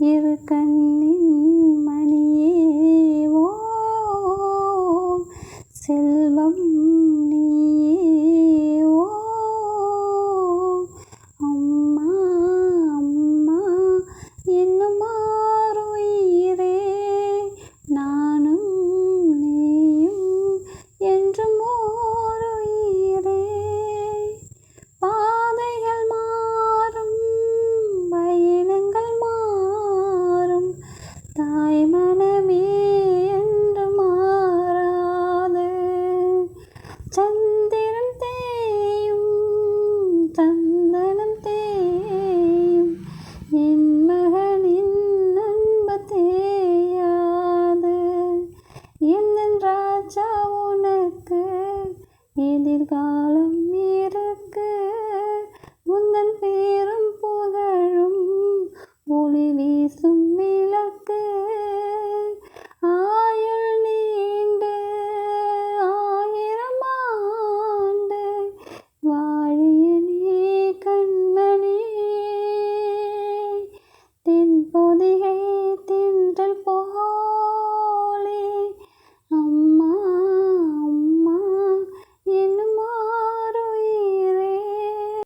இரு கண்ணின் மணியே ஓ செல் எந்த ராஜா உனக்கு எதிர்காலம்